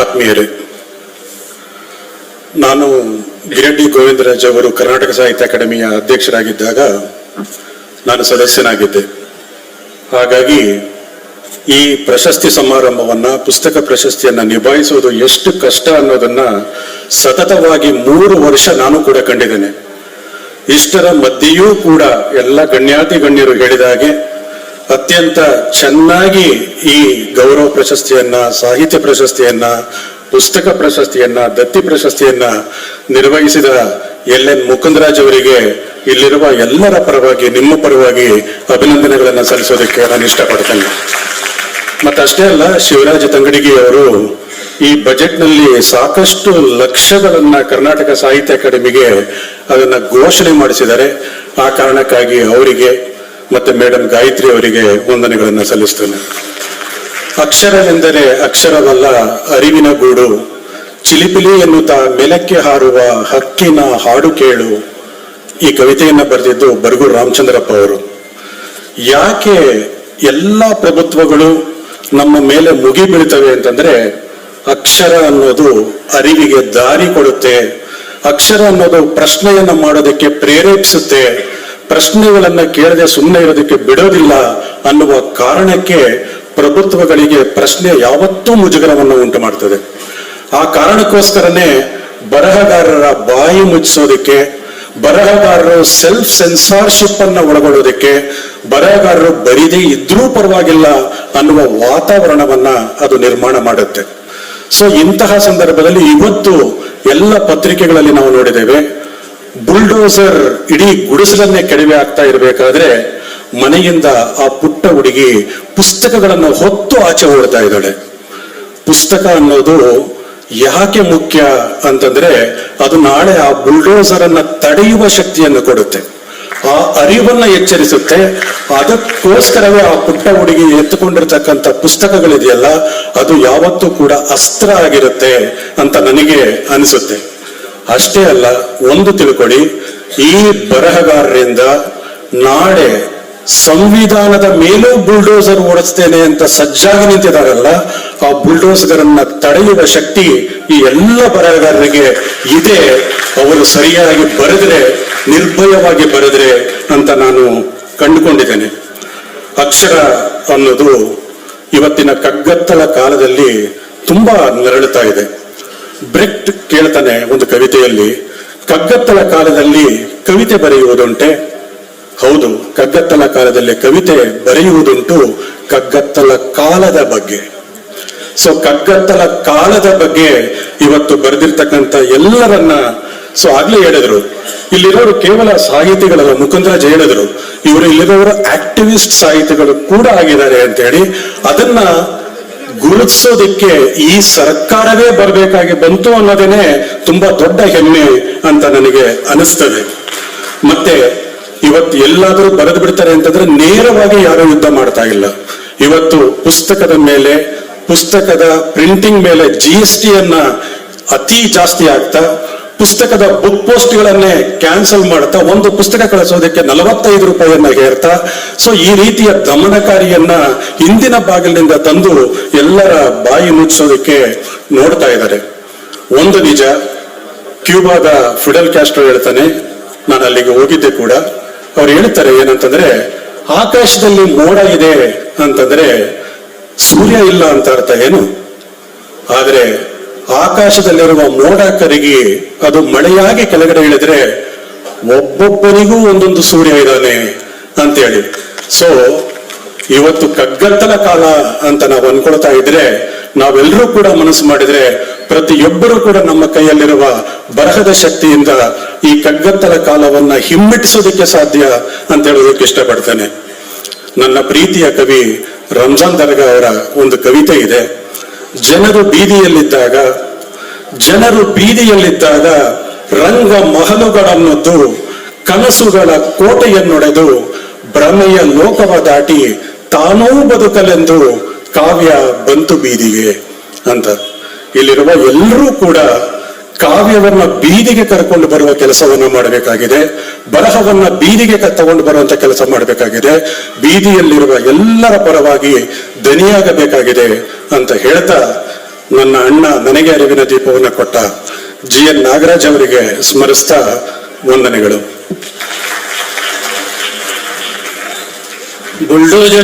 ಆತ್ಮೀಯರೇ, ನಾನು ಗಿರಡ್ಡಿ ಗೋವಿಂದರಾಜ್ ಅವರು ಕರ್ನಾಟಕ ಸಾಹಿತ್ಯ ಅಕಾಡೆಮಿಯ ಅಧ್ಯಕ್ಷರಾಗಿದ್ದಾಗ ನಾನು ಸದಸ್ಯನಾಗಿದ್ದೆ. ಹಾಗಾಗಿ ಈ ಪ್ರಶಸ್ತಿ ಸಮಾರಂಭವನ್ನ, ಪುಸ್ತಕ ಪ್ರಶಸ್ತಿಯನ್ನ ನಿಭಾಯಿಸುವುದು ಎಷ್ಟು ಕಷ್ಟ ಅನ್ನೋದನ್ನ ಸತತವಾಗಿ ಮೂರು ವರ್ಷ ನಾನು ಕೂಡ ಕಂಡಿದ್ದೇನೆ. ಇಷ್ಟರ ಮಧ್ಯೆಯೂ ಕೂಡ ಎಲ್ಲ ಗಣ್ಯಾತಿ ಗಣ್ಯರು ಹೇಳಿದ ಹಾಗೆ ಅತ್ಯಂತ ಚೆನ್ನಾಗಿ ಈ ಗೌರವ ಪ್ರಶಸ್ತಿಯನ್ನ, ಸಾಹಿತ್ಯ ಪ್ರಶಸ್ತಿಯನ್ನ, ಪುಸ್ತಕ ಪ್ರಶಸ್ತಿಯನ್ನ, ದತ್ತಿ ಪ್ರಶಸ್ತಿಯನ್ನ ನಿರ್ವಹಿಸಿದ ಎಲ್ ಎನ್ ಮುಕುಂದರಾಜ್ ಅವರಿಗೆ ಇಲ್ಲಿರುವ ಎಲ್ಲರ ಪರವಾಗಿ, ನಿಮ್ಮ ಪರವಾಗಿ ಅಭಿನಂದನೆಗಳನ್ನ ಸಲ್ಲಿಸೋದಕ್ಕೆ ನಾನು ಇಷ್ಟಪಡ್ತೇನೆ. ಮತ್ತಷ್ಟೇ ಅಲ್ಲ, ಶಿವರಾಜ ತಂಗಡಿಗಿ ಅವರು ಈ ಬಜೆಟ್ನಲ್ಲಿ ಸಾಕಷ್ಟು ಲಕ್ಷಗಳನ್ನ ಕರ್ನಾಟಕ ಸಾಹಿತ್ಯ ಅಕಾಡೆಮಿಗೆ ಅದನ್ನ ಘೋಷಣೆ ಮಾಡಿಸಿದ್ದಾರೆ. ಆ ಕಾರಣಕ್ಕಾಗಿ ಅವರಿಗೆ ಮತ್ತೆ ಮೇಡಮ್ ಗಾಯತ್ರಿ ಅವರಿಗೆ ವಂದನೆಗಳನ್ನು ಸಲ್ಲಿಸ್ತೇನೆ. ಅಕ್ಷರವೆಂದರೆ ಅಕ್ಷರವಲ್ಲ, ಅರಿವಿನ ಗೂಡು. ಚಿಲಿಪಿಲಿ ಎನ್ನುತ್ತಾ ಮೆಲಕ್ಕೆ ಹಾರುವ ಹಕ್ಕಿನ ಹಾಡು ಕೇಳು. ಈ ಕವಿತೆಯನ್ನ ಬರೆದಿದ್ದು ಬರಗೂರು ರಾಮಚಂದ್ರಪ್ಪ ಅವರು. ಯಾಕೆ ಎಲ್ಲ ಪ್ರಭುತ್ವಗಳು ನಮ್ಮ ಮೇಲೆ ಮುಗಿ ಬೀಳ್ತವೆ ಅಂತಂದ್ರೆ, ಅಕ್ಷರ ಅನ್ನೋದು ಅರಿವಿಗೆ ದಾರಿ ಕೊಡುತ್ತೆ. ಅಕ್ಷರ ಅನ್ನೋದು ಪ್ರಶ್ನೆಯನ್ನ ಮಾಡೋದಕ್ಕೆ ಪ್ರೇರೇಪಿಸುತ್ತೆ. ಪ್ರಶ್ನೆಗಳನ್ನ ಕೇಳದೆ ಸುಮ್ಮನೆ ಇರೋದಕ್ಕೆ ಬಿಡೋದಿಲ್ಲ ಅನ್ನುವ ಕಾರಣಕ್ಕೆ ಪ್ರಭುತ್ವಗಳಿಗೆ ಪ್ರಶ್ನೆ ಯಾವತ್ತೂ ಮುಜುಗರವನ್ನು ಉಂಟು ಮಾಡ್ತದೆ. ಆ ಕಾರಣಕ್ಕೋಸ್ಕರನೇ ಬರಹಗಾರರ ಬಾಯಿ ಮುಚ್ಚಿಸೋದಕ್ಕೆ, ಬರಹಗಾರರು ಸೆಲ್ಫ್ ಸೆನ್ಸಾರ್ಶಿಪ್ ಅನ್ನ ಒಳಗೊಳ್ಳೋದಕ್ಕೆ, ಬರಹಗಾರರು ಬರೀದೇ ಇದ್ರೂ ಪರವಾಗಿಲ್ಲ ಅನ್ನುವ ವಾತಾವರಣವನ್ನ ಅದು ನಿರ್ಮಾಣ ಮಾಡುತ್ತೆ. ಸೊ ಇಂತಹ ಸಂದರ್ಭದಲ್ಲಿ ಇವತ್ತು ಎಲ್ಲ ಪತ್ರಿಕೆಗಳಲ್ಲಿ ನಾವು ನೋಡಿದ್ದೇವೆ ಬುಲ್ಡೋಸರ್ ಇಡೀ ಗುಡಿಸಲನ್ನೇ ಕಡಿಮೆ ಆಗ್ತಾ ಇರಬೇಕಾದ್ರೆ ಮನೆಯಿಂದ ಆ ಪುಟ್ಟ ಹುಡುಗಿ ಪುಸ್ತಕಗಳನ್ನು ಹೊತ್ತು ಆಚೆ ಓಡ್ತಾ ಇದ್ದಾಳೆ. ಪುಸ್ತಕ ಅನ್ನೋದು ಯಾಕೆ ಮುಖ್ಯ ಅಂತಂದ್ರೆ ಅದು ನಾಳೆ ಆ ಬುಲ್ಡೋಸರ್ ಅನ್ನ ತಡೆಯುವ ಶಕ್ತಿಯನ್ನು ಕೊಡುತ್ತೆ. ಆ ಅರಿವನ್ನ ಎಚ್ಚರಿಸುತ್ತೆ. ಅದಕ್ಕೋಸ್ಕರವೇ ಆ ಪುಟ್ಟ ಹುಡುಗಿ ಎತ್ತುಕೊಂಡಿರ್ತಕ್ಕಂಥ ಪುಸ್ತಕಗಳಿದೆಯಲ್ಲ, ಅದು ಯಾವತ್ತೂ ಕೂಡ ಅಸ್ತ್ರ ಆಗಿರುತ್ತೆ ಅಂತ ನನಗೆ ಅನಿಸುತ್ತೆ. ಅಷ್ಟೇ ಅಲ್ಲ, ಒಂದು ತಿಳ್ಕೊಳ್ಳಿ ಈ ಬರಹಗಾರರಿಂದ ನಾಳೆ ಸಂವಿಧಾನದ ಮೇಲೂ ಬುಲ್ಡೋಸರ್ ಓಡಿಸ್ತೇನೆ ಅಂತ ಸಜ್ಜಾಗಿ ನಿಂತಿದಾರಲ್ಲ ಆ ಬುಲ್ಡೋಸರನ್ನ ತಡೆಯುವ ಶಕ್ತಿ ಈ ಎಲ್ಲ ಬರಹಗಾರರಿಗೆ ಇದೆ. ಅವರು ಸರಿಯಾಗಿ ಬರೆದ್ರೆ, ನಿರ್ಭಯವಾಗಿ ಬರೆದ್ರೆ ಅಂತ ನಾನು ಕಂಡುಕೊಂಡಿದ್ದೇನೆ. ಅಕ್ಷರ ಅನ್ನೋದು ಇವತ್ತಿನ ಕಗ್ಗತ್ತಲ ಕಾಲದಲ್ಲಿ ತುಂಬಾ ನರಳುತ್ತಾ ಇದೆ. ಬ್ರೆಕ್ಟ್ ಕೇಳ್ತಾನೆ ಒಂದು ಕವಿತೆಯಲ್ಲಿ ಕಗ್ಗತ್ತಲ ಕಾಲದಲ್ಲಿ ಕವಿತೆ ಬರೆಯುವುದುಂಟೆ. ಹೌದು ಕಗ್ಗತ್ತಲ ಕಾಲದಲ್ಲಿ ಕವಿತೆ ಬರೆಯುವುದುಂಟು ಕಗ್ಗತ್ತಲ ಕಾಲದ ಬಗ್ಗೆ. ಸೊ ಕಗ್ಗತ್ತಲ ಕಾಲದ ಬಗ್ಗೆ ಇವತ್ತು ಬರೆದಿರ್ತಕ್ಕಂಥ ಎಲ್ಲರನ್ನ ಸೊ ಆಗ್ಲೇ ಹೇಳಿದ್ರು. ಇಲ್ಲಿರೋರು ಕೇವಲ ಸಾಹಿತಿಗಳಲ್ಲ ಮುಖಂದ್ರ ಹೇಳಿದ್ರು ಇವರು ಇಲ್ಲಿರೋರು ಆಕ್ಟಿವಿಸ್ಟ್ ಸಾಹಿತಿಗಳು ಕೂಡ ಆಗಿದ್ದಾರೆ ಅಂತ ಹೇಳಿ ಅದನ್ನ ಗುರುತಿಸೋದಕ್ಕೆ ಈ ಸರ್ಕಾರವೇ ಬರಬೇಕಾಗಿ ಬಂತು ಅನ್ನೋದೇನೆ ತುಂಬಾ ದೊಡ್ಡ ಹೆಮ್ಮೆ ಅಂತ ನನಗೆ ಅನಿಸ್ತದೆ ಮತ್ತೆ ಇವತ್ತು ಎಲ್ಲಾದರೂ ಬರೆದು ಬಿಡ್ತಾರೆ ಅಂತಂದ್ರೆ ನೇರವಾಗಿ ಯಾರು ಯುದ್ಧ ಮಾಡ್ತಾ ಇಲ್ಲ. ಇವತ್ತು ಪುಸ್ತಕದ ಮೇಲೆ, ಪುಸ್ತಕದ ಪ್ರಿಂಟಿಂಗ್ ಮೇಲೆ ಜಿ ಎಸ್ ಟಿಯನ್ನ ಅತಿ ಜಾಸ್ತಿ ಆಗ್ತಾ ಪುಸ್ತಕದ ಬುಕ್ ಪೋಸ್ಟ್ಗಳನ್ನೇ ಕ್ಯಾನ್ಸಲ್ ಮಾಡ್ತಾ ಒಂದು ಪುಸ್ತಕ ಕಳಿಸೋದಕ್ಕೆ ನಲವತ್ತೈದು ರೂಪಾಯಿಯನ್ನ ಹೇರ್ತಾ ಸೊ ಈ ರೀತಿಯ ದಮನಕಾರಿಯನ್ನ ಹಿಂದಿನ ಬಾಗಿಲಿನಿಂದ ತಂದು ಎಲ್ಲರ ಬಾಯಿ ಮುಚ್ಚಿಸೋದಕ್ಕೆ ನೋಡ್ತಾ ಇದ್ದಾರೆ. ಒಂದು ನಿಜ, ಕ್ಯೂಬಾದ ಫಿಡಲ್ ಕ್ಯಾಸ್ಟ್ರೋ ಹೇಳ್ತಾನೆ, ನಾನು ಅಲ್ಲಿಗೆ ಹೋಗಿದ್ದೆ ಕೂಡ. ಅವ್ರು ಹೇಳ್ತಾರೆ ಏನಂತಂದ್ರೆ, ಆಕಾಶದಲ್ಲಿ ಮೋಡ ಇದೆ ಅಂತಂದ್ರೆ, ಸೂರ್ಯ ಇಲ್ಲ ಅಂತ ಅರ್ಥ ಏನು? ಆದ್ರೆ ಆಕಾಶದಲ್ಲಿರುವ ಮೋಡ ಕರಗಿ ಅದು ಮಳೆಯಾಗಿ ಕೆಳಗಡೆ ಇಳಿದ್ರೆ ಒಬ್ಬೊಬ್ಬರಿಗೂ ಒಂದೊಂದು ಸೂರ್ಯ ಇದ್ದಾನೆ ಅಂತೇಳಿ ಸೊ ಇವತ್ತು ಕಗ್ಗತ್ತಲ ಕಾಲ ಅಂತ ನಾವು ಅನ್ಕೊಳ್ತಾ ಇದ್ರೆ, ನಾವೆಲ್ಲರೂ ಕೂಡ ಮನಸ್ಸು ಮಾಡಿದ್ರೆ ಪ್ರತಿಯೊಬ್ಬರೂ ಕೂಡ ನಮ್ಮ ಕೈಯಲ್ಲಿರುವ ಬರಹದ ಶಕ್ತಿಯಿಂದ ಈ ಕಗ್ಗತ್ತಲ ಕಾಲವನ್ನ ಹಿಮ್ಮೆಟ್ಟಿಸೋದಕ್ಕೆ ಸಾಧ್ಯ ಅಂತ ಹೇಳೋದಕ್ಕೆ ಇಷ್ಟಪಡ್ತೇನೆ. ನನ್ನ ಪ್ರೀತಿಯ ಕವಿ ರಂಜಾನ್ ದರ್ಗಾ ಅವರ ಒಂದು ಕವಿತೆ ಇದೆ. ಜನರು ಬೀದಿಯಲ್ಲಿದ್ದಾಗ ಜನರು ಬೀದಿಯಲ್ಲಿದ್ದಾಗ ರಂಗ ಮಹಲುಗಳನ್ನೊದ್ದು, ಕನಸುಗಳ ಕೋಟೆಯನ್ನೊಡೆದು ಭ್ರಮೆಯ ಲೋಕವ ದಾಟಿ ತಾನೂ ಬದುಕಲೆಂದು ಕಾವ್ಯ ಬಂತು ಬೀದಿಗೆ ಅಂತ. ಇಲ್ಲಿರುವ ಎಲ್ಲರೂ ಕೂಡ ಕಾವ್ಯವನ್ನ ಬೀದಿಗೆ ಕರ್ಕೊಂಡು ಬರುವ ಕೆಲಸವನ್ನ ಮಾಡಬೇಕಾಗಿದೆ, ಬರಹವನ್ನ ಬೀದಿಗೆ ತಗೊಂಡು ಬರುವಂತ ಕೆಲಸ ಮಾಡಬೇಕಾಗಿದೆ, ಬೀದಿಯಲ್ಲಿರುವ ಎಲ್ಲರ ಪರವಾಗಿ ದನಿಯಾಗಬೇಕಾಗಿದೆ ಅಂತ ಹೇಳ್ತಾ ನನ್ನ ಅಣ್ಣ ನನಗೆ ಅರಿವಿನ ದೀಪವನ್ನು ಕೊಟ್ಟ ಜಿ ಎನ್ ನಾಗರಾಜ್ ಅವರಿಗೆ ಸ್ಮರಿಸ್ತಾ ವಂದನೆಗಳು. ಬುಲ್ಡೋಜರ್